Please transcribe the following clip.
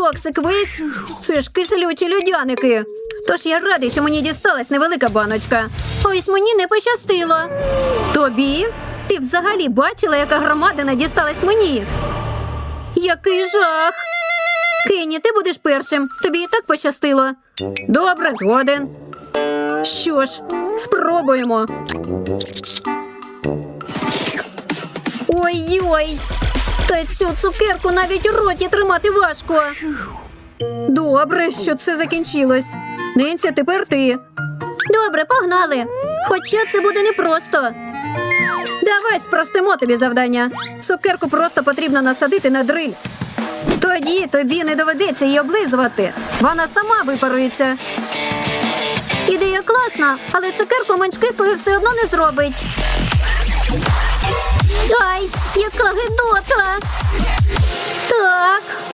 Токсик весь? Це ж киселючі людяники. Тож я радий, що мені дісталась невелика баночка. Ось мені не пощастило. Тобі? Ти взагалі бачила, яка громадина дісталась мені? Який жах! Кенні, ти будеш першим. Тобі і так пощастило. Добре, згоден. Що ж, спробуємо. Ой-ой! Та цю цукерку навіть у роті тримати важко. Добре, що це закінчилось. Ненця, тепер ти. Добре, погнали. Хоча це буде непросто. Давай спростимо тобі завдання. Цукерку просто потрібно насадити на дриль. Тоді тобі не доведеться її облизувати. Вона сама випарується. Ідея класна, але цукерку менш кислою все одно не зробить.